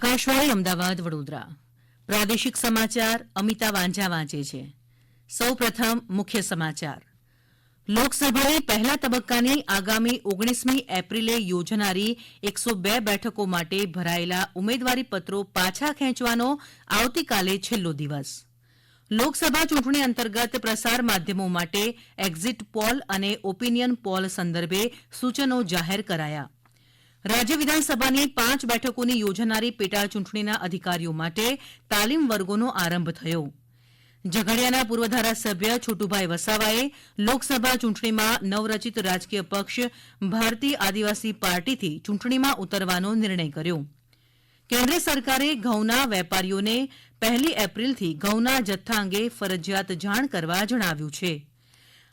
આકાશવાણી અમદાવાદ, વડોદરા. પ્રાદેશિક સમાચાર અમિતા વાંઝા વાંચે છે. સૌ પ્રથમ મુખ્ય સમાચાર. લોકસભાની પહેલા તબક્કાની આગામી ઓગણીસમી એપ્રિલે યોજાનારી એકસો બે બેઠકો માટે ભરાયેલા ઉમેદવારી પત્રો પાછા ખેંચવાનો આવતીકાલે છેલ્લો દિવસ. લોકસભા ચૂંટણી અંતર્ગત પ્રસાર માધ્યમો માટે એક્ઝિટ પોલ અને ઓપિનિયન પોલ સંદર્ભે સૂચનો જાહેર કરાયા. રાજ્ય વિધાનસભાની પાંચ બેઠકોની યોજાનારી પેટા ચૂંટણીના અધિકારીઓ માટે તાલીમ વર્ગોનો આરંભ થયો. ઝઘડિયાના પૂર્વ ધારાસભ્ય છોટુભાઈ વસાવાએ લોકસભા ચૂંટણીમાં નવરચિત રાજકીય પક્ષ ભારતીય આદિવાસી પાર્ટીથી ચૂંટણીમાં ઉતરવાનો નિર્ણય કર્યો. કેન્દ્ર સરકારે ઘઉંના વેપારીઓને પહેલી એપ્રિલથી ઘઉંના જથ્થા અંગે ફરજિયાત જાણ કરવા જણાવ્યું છે.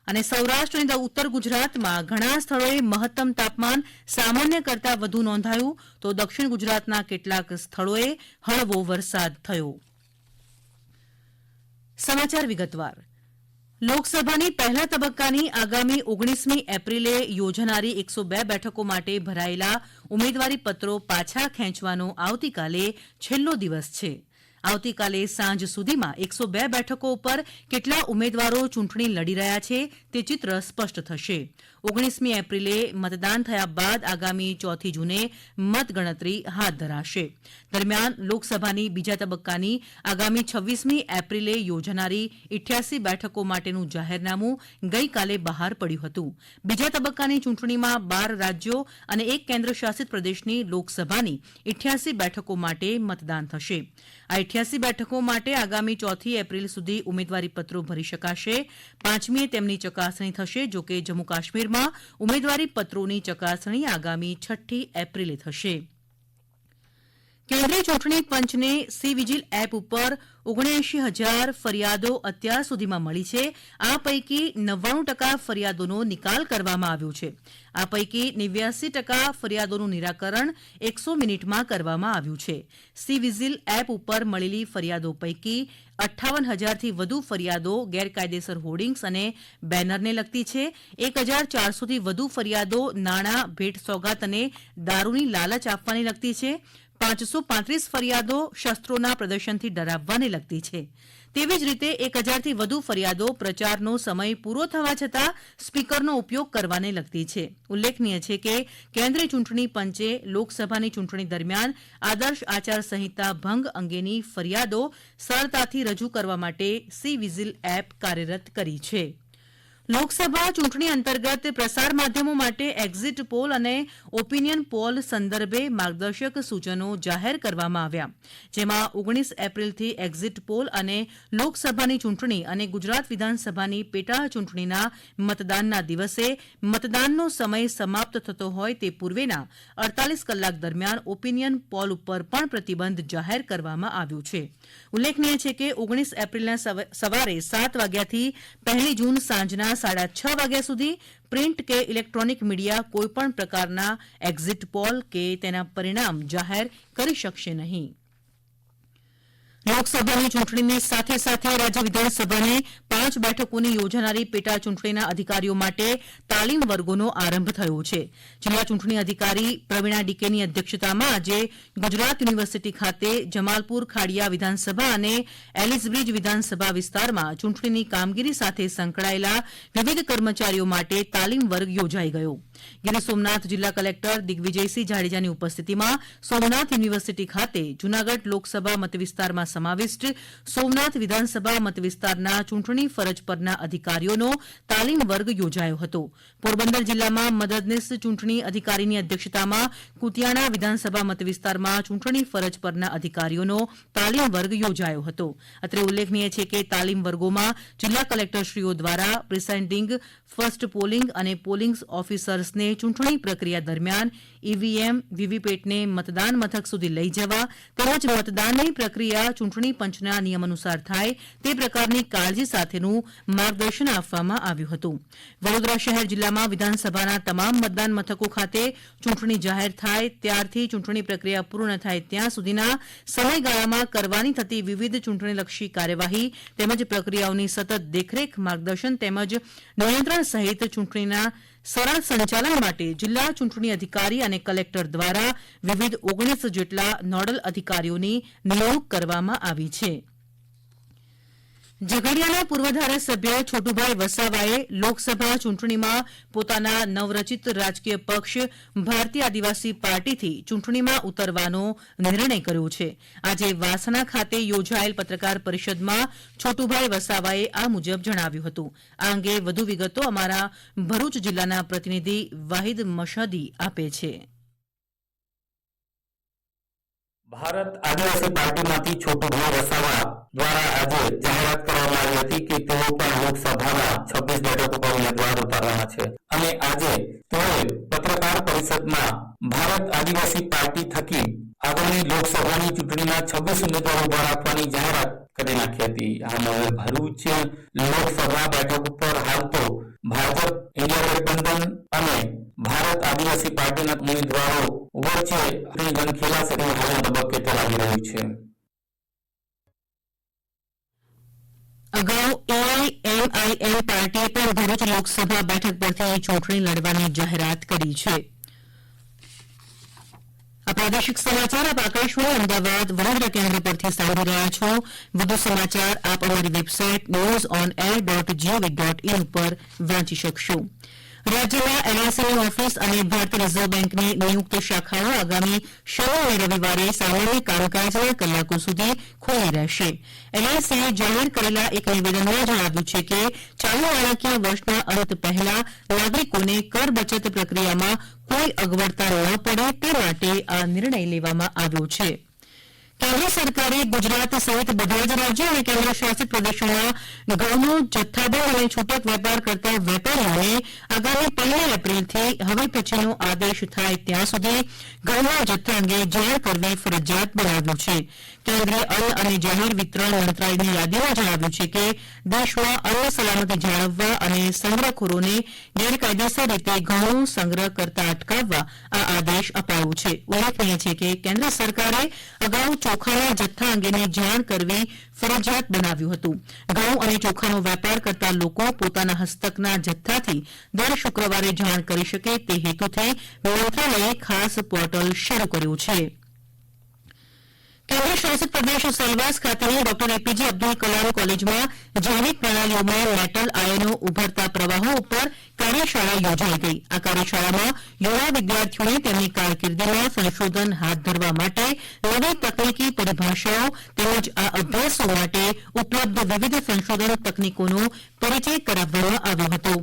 અને સૌરાષ્ટ્ર અને ઉત્તર ગુજરાતમાં ઘણા સ્થળોએ મહત્તમ તાપમાન સામાન્ય કરતાં વધુ નોંધાયું. તો દક્ષિણ ગુજરાતના કેટલાક સ્થળોએ હળવો વરસાદ થયો. સમાચાર વિગતવાર. લોકસભાની પહેલા તબક્કાની આગામી ઓગણીસમી એપ્રિલે યોજાનારી એકસો બે બેઠકો માટે ભરાયેલા ઉમેદવારી પત્રો પાછા ખેંચવાનો આવતીકાલે છેલ્લો દિવસ છે. આવતીકાલે સાંજ સુધીમાં એકસો બે બેઠકો ઉપર કેટલા ઉમેદવારો ચૂંટણી લડી રહ્યા છે તે ચિત્ર સ્પષ્ટ થશે. ઓગણીસમી એપ્રિલે મતદાન થયા બાદ આગામી ચોથી જૂને મતગણતરી હાથ ધરાશે. દરમિયાન લોકસભાની બીજા તબક્કાની આગામી છવ્વીસમી એપ્રિલે યોજાનારી ઇઠ્યાસી બેઠકો માટેનું જાહેરનામું ગઈકાલે બહાર પડ્યું હતું. બીજા તબક્કાની ચૂંટણીમાં બાર રાજ્યો અને એક કેન્દ્રશાસિત પ્રદેશની લોકસભાની ઇઠ્યાસી બેઠકો માટે મતદાન થશે. આ ઇઠ્યાસી બેઠકો માટે આગામી ચોથી એપ્રિલ સુધી ઉમેદવારી પત્રો ભરી શકાશે. પાંચમીએ તેમની ચકાસણી થશે જોકે જમ્મુ કાશ્મીરમાં ઉમેદવારી પત્રોની ચકાસણી આગામી છઠ્ઠી એપ્રિલે થશે. કેન્દ્રીય ચૂંટણી પંચને સી વિજિલ એપ ઉપર ઓગણએંશી હજાર ફરિયાદો અત્યાર સુધીમાં મળી છે. આ પૈકી નવ્વાણું ટકા ફરિયાદોનો નિકાલ કરવામાં આવ્યો છે. આ પૈકી નેવ્યાસી ટકા ફરિયાદોનું નિરાકરણ એકસો મિનિટમાં કરવામાં આવ્યું છે. સી વિઝિલ એપ ઉપર મળેલી ફરિયાદો પૈકી અઠ્ઠાવન હજારથી વધુ ફરિયાદો ગેરકાયદેસર હોર્ડિંગ્સ અને બેનરને લગતી છે. એક હજાર ચારસોથી વધુ ફરિયાદો નાણાં, ભેટ સોગાત અને દારૂની લાલચ આપવાની લગતી છે. પાંચસો પાંત્રીસ ફરિયાદો શસ્ત્રોના પ્રદર્શનથી ડરાવવાને લગતી છે. તેવી જ રીતે એક હજારથી વધુ ફરિયાદો પ્રચારનો સમય પૂરો થવા છતાં સ્પીકરનો ઉપયોગ કરવાને લગતી છે. ઉલ્લેખનીય છે કે કેન્દ્રીય ચૂંટણી પંચે લોકસભાની ચૂંટણી દરમિયાન આદર્શ આચારસંહિતા ભંગ અંગેની ફરિયાદો સરળતાથી રજૂ કરવા માટે સી વિઝિલ એપ કાર્યરત કરી છે. લોકસભા ચૂંટણી અંતર્ગત પ્રસાર માધ્યમો માટે એક્ઝિટ પોલ અને ઓપિનિયન પોલ સંદર્ભે માર્ગદર્શક સૂચનો જાહેર કરવામાં આવ્યા. જેમાં ઓગણીસ એપ્રિલથી એક્ઝિટ પોલ અને લોકસભાની ચૂંટણી અને ગુજરાત વિધાનસભાની પેટા ચૂંટણીના મતદાનના દિવસે મતદાનનો સમય સમાપ્ત થતો હોય તે પૂર્વેના અડતાલીસ કલાક દરમિયાન ઓપિનિયન પોલ ઉપર પણ પ્રતિબંધ જાહેર કરવામાં આવ્યો છે. ઉલ્લેખનીય છે કે ઓગણીસ એપ્રિલના સવારે સાત વાગ્યાથી પહેલી જૂન સાંજના સાડા છ વાગ્યા સુધી પ્રિન્ટ કે ઇલેક્ટ્રોનિક મીડિયા કોઈપણ પ્રકારના એક્ઝિટ પોલ કે તેના પરિણામ જાહેર કરી શકશે નહીં. લોકસભાની ચૂંટણીની સાથે સાથે રાજ્ય વિધાનસભાની પાંચ બેઠકોની યોજાનારી પેટા ચૂંટણીના અધિકારીઓ માટે તાલીમ વર્ગોનો આરંભ થયો છે. જિલ્લા ચૂંટણી અધિકારી પ્રવિણા ડીકેની અધ્યક્ષતામાં આજે ગુજરાત યુનિવર્સિટી ખાતે જમાલપુર ખાડિયા વિધાનસભા અને એલિસબ્રિજ વિધાનસભા વિસ્તારમાં ચૂંટણીની કામગીરી સાથે સંકળાયેલા વિવિધ કર્મચારીઓ માટે તાલીમ વર્ગ યોજાઈ ગયો. ગીર જિલ્લા કલેક્ટર દિગ્વિજયસિંહ જાડેજાની ઉપસ્થિતિમાં સોમનાથ યુનિવર્સિટી ખાતે જૂનાગઢ લોકસભા મતવિસ્તારમાં સમાવિષ્ટ સોમનાથ વિધાનસભા મતવિસ્તારના ચૂંટણી ફરજ પરના અધિકારીઓનો તાલીમ વર્ગ યોજાયો હતો. પોરબંદર જિલ્લામાં મદદનીશ ચૂંટણી અધિકારીની અધ્યક્ષતામાં કુતિયાણા વિધાનસભા મતવિસ્તારમાં ચૂંટણી ફરજ પરના અધિકારીઓનો તાલીમ વર્ગ યોજાયો હતો. અત્રે ઉલ્લેખનીય છે કે તાલીમ વર્ગોમાં જિલ્લા કલેક્ટરશ્રીઓ દ્વારા પ્રિસાઇડિંગ, ફર્સ્ટ પોલિંગ અને પોલિંગ ઓફિસર્સને ચૂંટણી પ્રક્રિયા દરમિયાન ઈવીએમ, વીવીપેટને મતદાન મથક સુધી લઈ જવા તેમજ મતદાનની પ્રક્રિયા ચૂંટણી પંચના નિયમાનુસાર થાય તે પ્રકારની કાળજી સાથેનું માર્ગદર્શન આપવામાં આવ્યું હતું. વડોદરા શહેર જિલ્લામાં વિધાનસભાના તમામ મતદાન મથકો ખાતે ચૂંટણી જાહેર થાય ત્યારથી ચૂંટણી પ્રક્રિયા પૂર્ણ થાય ત્યાં સુધીના સમયગાળામાં કરવાની થતી વિવિધ ચૂંટણીલક્ષી કાર્યવાહી તેમજ પ્રક્રિયાઓની સતત દેખરેખ, માર્ગદર્શન તેમજ નિયંત્રણ સહિત ચૂંટણીના સરળ સંચાલન માટે જિલ્લા ચૂંટણી અધિકારી અને કલેક્ટર દ્વારા વિવિધ ઓગણીસ જેટલા નોડલ અધિકારીઓની નિમણૂક કરવામાં આવી છે. ઝઘડિયાના પૂર્વ ધારાસભ્ય છોટુભાઈ વસાવાએ લોકસભા ચૂંટણીમાં પોતાના નવરચિત રાજકીય પક્ષ ભારતીય આદિવાસી પાર્ટીથી ચૂંટણીમાં ઉતરવાનો નિર્ણય કર્યો છે. આજે વાસણા ખાતે યોજાયેલ પત્રકાર પરિષદમાં છોટુભાઈ વસાવાએ આ મુજબ જણાવ્યું હતું. આ અંગે વધુ વિગતો અમારા ભરૂચ જિલ્લાના પ્રતિનિધિ વાહિદ મશહદી આપે છે. ભારત આદિવાસી પાર્ટીમાંથી છોટુભાઈ વસાવા દ્વારા આજે જાહેરાત કરવામાં આવી હતી કે તેઓ પણ લોકસભાના છવ્વીસ બેઠક ઉપર ઉમેદવાર ઉતારવાના છે. અને આજે તેઓએ પત્રકાર પરિષદમાં ભારત આદિવાસી પાર્ટી થકી આગામી લોકસભાની ચૂંટણીમાં છવ્વીસ ઉમેદવારો ઊભા રાખવાની જાહેરાત કરી નાખી હતી. આમ હવે ભરૂચ લોકસભા બેઠક ઉપર હાલ તો ભાજપ, ઇન્ડિયા ગઠબંધન અને ભારત આદિવાસી એઆઈએમઆઈએમ પાર્ટીએ પણ ભરૂચ લોકસભા બેઠક પરથી ચૂંટણી લડવાની જાહેરાત કરી છે. પ્રાદેશિક સમાચાર આપ આકાશવાણી અમદાવાદ, વડોદરા કેન્દ્ર પરથી સાંભળી રહ્યા છો. વધુ સમાચાર આપ અમારી website news on air dot gov dot in પર વાંચી શકશો. રાજ્યમાં એલઆઈસીની ઓફિસ અને ભારતીય રિઝર્વ બેન્કની નિયુક્ત શાખાઓ આગામી શનિ અને રવિવારે સામાન્ય કામકાજના કલાકો સુધી ખુલ્લી રહેશે. એલઆઈસીએ જાહેર કરેલા એક નિવેદનમાં જણાવ્યું છે કે ચાલુ નાણાકીય વર્ષના અંત પહેલા નાગરિકોને કર બચત પ્રક્રિયામાં કોઈ અગવડતા ન પડે તે માટે આ નિર્ણય લેવામાં આવ્યો છે. કેન્દ્ર સરકારે ગુજરાત સહિત બધા જ રાજ્યો અને કેન્દ્ર શાસિત પ્રદેશોના ઘઉંનો જથ્થાબંધ અને છૂટક વેપાર કરતા વેપારીઓને આગામી પહેલી એપ્રિલથી હવે પછીનો આદેશ થાય ત્યાં સુધી ઘઉંના જથ્થા અંગે જાણ કરવી ફરજિયાત બનાવ્યું છે. કેન્દ્રીય અન્ન અને જાહેર વિતરણ મંત્રાલયની યાદીમાં જણાવ્યું છે કે દેશમાં અન્ન સલામતી જાળવવા અને સંગ્રહખોરોને ગેરકાયદેસર રીતે ઘઉં સંગ્રહ કરતા અટકાવવા આ આદેશ અપાયો છે. ઉલ્લેખનીય છે કે કેન્દ્ર સરકારે અગાઉ ચોખાના જથ્થા અંગેની જાણ કરવી ફરજિયાત બનાવ્યું હતું. ઘઉં અને ચોખાનો વેપાર કરતા લોકો પોતાના હસ્તકના જથ્થાથી દર શુક્રવારે જાણ કરી શકે તે હેતુથી મંત્રાલયે ખાસ પોર્ટલ શરૂ કર્યું છે. કેન્દ્ર શાસિત પ્રદેશ સેલવાસ ખાતેની ડોક્ટર એપીજે અબ્દુલ કલામ કોલેજમાં જૈવિક પ્રણાલીઓમાં મેટલ આયનો ઉભરતા પ્રવાહો ઉપર કાર્યશાળા યોજાઈ ગઈ. આ કાર્યશાળામાં યુવા વિદ્યાર્થીઓને તેમની કારકિર્દીમાં સંશોધન હાથ ધરવા માટે નવી તકનીકી પરિભાષાઓ તેમજ આ અભ્યાસો માટે ઉપલબ્ધ વિવિધ સંશોધન તકનીકોનો પરિચય કરાવવામાં આવ્યો હતો.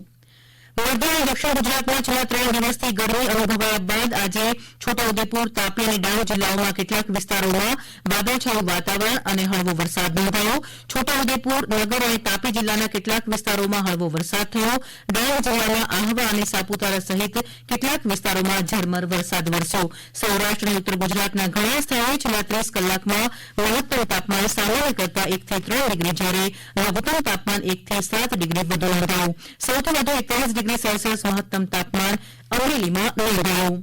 મધ્ય અને દક્ષિણ ગુજરાતમાં છેલ્લા ત્રણ દિવસથી ગરમી અનુભવાયા બાદ આજે છોટાઉદેપુર, તાપી અને ડાંગ જિલ્લાઓમાં કેટલાક વિસ્તારોમાં વાદળછાયું વાતાવરણ અને હળવો વરસાદ નોંધાયો. છોટાઉદેપુર, નગર અને તાપી જિલ્લાના કેટલાક વિસ્તારોમાં હળવો વરસાદ થયો. ડાંગ જિલ્લાના આહવા અને સાપુતારા સહિત કેટલાક વિસ્તારોમાં ઝરમર વરસાદ વરસ્યો. સૌરાષ્ટ્ર અને ઉત્તર ગુજરાતના ઘણા સ્થળોએ છેલ્લા ત્રીસ કલાકમાં મહત્તમ તાપમાન સામાન્ય કરતાં એકથી ત્રણ ડિગ્રી જ્યારે લઘુત્તમ તાપમાન એકથી સાત ડિગ્રી વધુ નોંધાયું. સૌથી વધુ એકતાલીસ ડિગ્રી સેલ્સિયસ મહત્તમ તાપમાન અમરેલીમાં નોંધાયું.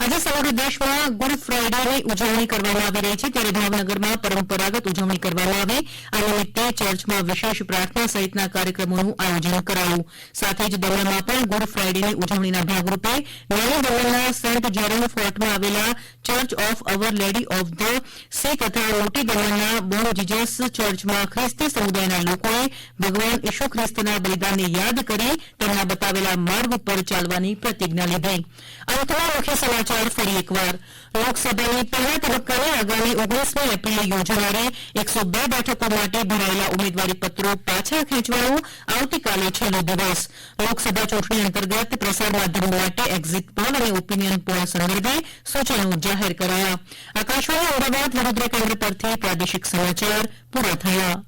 આજે સમગ્ર દેશમાં ગુડ ફાઇડેની ઉજવણી કરવામાં આવી રહી છે ત્યારે ભાવનગરમાં પરંપરાગત ઉજવણી કરવામાં આવી. આ નિમિત્તે ચર્ચમાં વિશેષ પ્રાર્થના સહિતના કાર્યક્રમોનું આયોજન કરાયું. સાથે જ દમણમાં પણ ગુડ ફાઇડેની ઉજવણીના ભાગરૂપે નાની દમણના સેન્ટ જેરમ ફોર્ટમાં આવેલા church of our lady of the sea તથા મોટી દમણના બોન જીજસ ચર્ચમાં ખ્રિસ્તી સમુદાયના લોકોએ ભગવાન ઈશુ ખ્રિસ્તના બલિદાનને યાદ કરી તેમના બતાવેલા માર્ગ પર ચાલવાની પ્રતિજ્ઞા લીધી. અંતમાં મુખ્ય સમાચાર ફરી એકવાર. લોકસભાની પહેલા તબક્કાની આગામી ઓગણીસમી એપ્રિલે યોજાનારી એકસો બે બેઠકો માટે ભરાયેલા ઉમેદવારીપત્રો પાછા ખેંચવાનો આવતીકાલે છેલ્લો દિવસ. લોકસભા ચૂંટણી અંતર્ગત પ્રસાર માધ્યમો માટે એક્ઝિટ પોલ અને ઓપિનિયન પોલ સંદર્ભે સૂચનો જાહેર કરાયા. આકાશવાણી અમદાવાદ વડોદરા કેન્દ્ર પરથી પ્રાદેશિક સમાચાર પૂરા થયા.